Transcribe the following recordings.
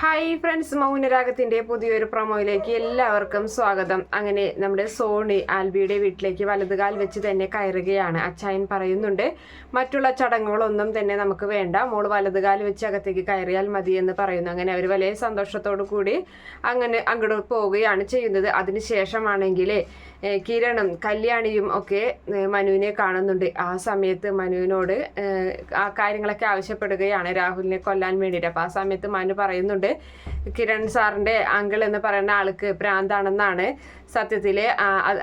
Hi friends മൗനരാഗത്തിന്റെ പുതിയൊരു പ്രൊമോയിലേക്ക് എല്ലാവർക്കും സ്വാഗതം. അങ്ങനെ നമ്മുടെ സോണി ആൽബിയുടെ വീട്ടിലേക്ക് വലതുകാൽ വെച്ച് തന്നെ കയറുകയാണ്. അച്ചായൻ പറയുന്നുണ്ട് മറ്റുള്ള ചടങ്ങുകളൊന്നും തന്നെ നമുക്ക് വേണ്ട. മോൾ വലതുകാൽ വെച്ച് അകത്തേക്ക് കയറിയാൽ മതി എന്ന് പറയുന്നു. അങ്ങനെ അവർ വലിയ സന്തോഷത്തോടു കൂടി അങ്ങനെ അങ്ങോട്ട് പോവുകയാണ് ചെയ്യുന്നത്. അതിനുശേഷമാണെങ്കിൽ കിരണും കല്യാണിയും ഒക്കെ മനുവിനെ കാണുന്നുണ്ട്. ആ സമയത്ത് മനുവിനോട് ആ കാര്യങ്ങളൊക്കെ ആവശ്യപ്പെടുകയാണ് രാഹുലിനെ കൊല്ലാൻ വേണ്ടിയിട്ട്. അപ്പോൾ ആ സമയത്ത് മനു പറയുന്നുണ്ട് കിരൺ സാറിന്റെ അങ്കിൾ എന്ന് പറയുന്ന ആൾക്ക് പ്രാന്താണെന്നാണ് സത്യത്തിൽ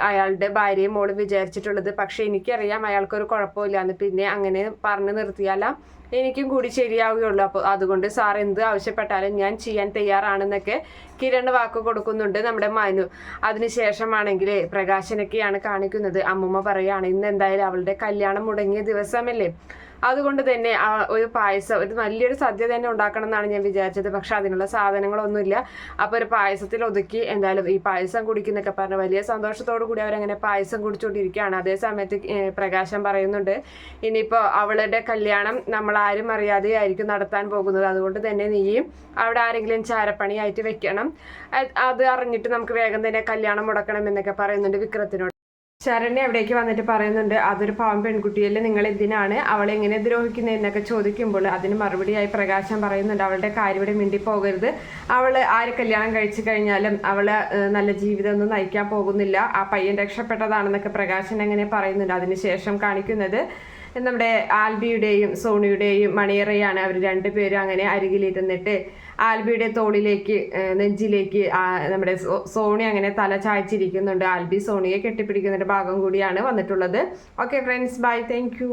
അയാളുടെ ഭാര്യയും മോൾ വിചാരിച്ചിട്ടുള്ളത്. പക്ഷേ എനിക്കറിയാം അയാൾക്കൊരു കുഴപ്പമില്ലാന്ന്. പിന്നെ അങ്ങനെ പറഞ്ഞു നിർത്തിയാലാ എനിക്കും കൂടി ശരിയാവുകയുള്ളൂ. അപ്പോൾ അതുകൊണ്ട് സാർ എന്ത് ആവശ്യപ്പെട്ടാലും ഞാൻ ചെയ്യാൻ തയ്യാറാണെന്നൊക്കെ കിരൺ വാക്ക് കൊടുക്കുന്നുണ്ട് നമ്മുടെ മനു. അതിനുശേഷമാണെങ്കിൽ പ്രകാശനൊക്കെയാണ് കാണിക്കുന്നത്. അമ്മുമ്മ പറയുകയാണ് ഇന്ന് എന്തായാലും അവളുടെ കല്യാണം മുടങ്ങിയ ദിവസമല്ലേ? അതുകൊണ്ട് തന്നെ ഒരു പായസം ഒരു വലിയൊരു സദ്യ തന്നെ ഉണ്ടാക്കണം എന്നാണ് ഞാൻ വിചാരിച്ചത്. പക്ഷെ അതിനുള്ള സാധനങ്ങളൊന്നുമില്ല. അപ്പോൾ ഒരു പായസത്തിൽ ഒതുക്കി എന്തായാലും ഈ പായസം കുടിക്കുന്നൊക്കെ പറഞ്ഞ് വലിയ സന്തോഷത്തോടു കൂടി അവരങ്ങനെ പായസം കുടിച്ചുകൊണ്ടിരിക്കുകയാണ്. അതേ സമയത്ത് പ്രകാശം പറയുന്നുണ്ട് ഇനിയിപ്പോൾ അവളുടെ കല്യാണം നമ്മൾ ആരും അറിയാതെ ആയിരിക്കും നടത്താൻ പോകുന്നത്. അതുകൊണ്ട് തന്നെ നീയും അവിടെ ആരെങ്കിലും ചാരപ്പണിയായിട്ട് വെക്കണം. അത് അറിഞ്ഞിട്ട് നമുക്ക് വേഗം തന്നെ കല്യാണം മുടക്കണം എന്നൊക്കെ പറയുന്നുണ്ട് വിക്രത്തിനോട്. ശരണ്യ അവിടേക്ക് വന്നിട്ട് പറയുന്നുണ്ട് അതൊരു പാവം പെൺകുട്ടിയല്ലേ നിങ്ങൾ എന്തിനാണ് അവളെ എങ്ങനെ ദ്രോഹിക്കുന്നതെന്നൊക്കെ ചോദിക്കുമ്പോൾ അതിന് മറുപടിയായി പ്രകാശം പറയുന്നുണ്ട് അവളുടെ കാര്യം ഇവിടെ മിണ്ടി പോകരുത് അവൾ ആര് കല്യാണം കഴിച്ചു കഴിഞ്ഞാലും ഏഹ്, നല്ല ജീവിതമൊന്നും നയിക്കാൻ പോകുന്നില്ല. ആ പയ്യൻ രക്ഷപ്പെട്ടതാണെന്നൊക്കെ പ്രകാശൻ അങ്ങനെ പറയുന്നുണ്ട്. അതിനുശേഷം കാണിക്കുന്നത് നമ്മുടെ ആൽബിയുടെയും സോണിയുടെയും മണിയറയാണ് അവർ രണ്ടുപേരും അങ്ങനെ അരികിലിരുന്നിട്ട് ആൽബിയുടെ തോളിലേക്ക് നെഞ്ചിലേക്ക് നമ്മുടെ സോണി അങ്ങനെ തല ചായ്ച്ചിരിക്കുന്നുണ്ട്. ആൽബി സോണിയെ കെട്ടിപ്പിടിക്കുന്നൊരു ഭാഗം കൂടിയാണ് വന്നിട്ടുള്ളത്. Okay friends bye thank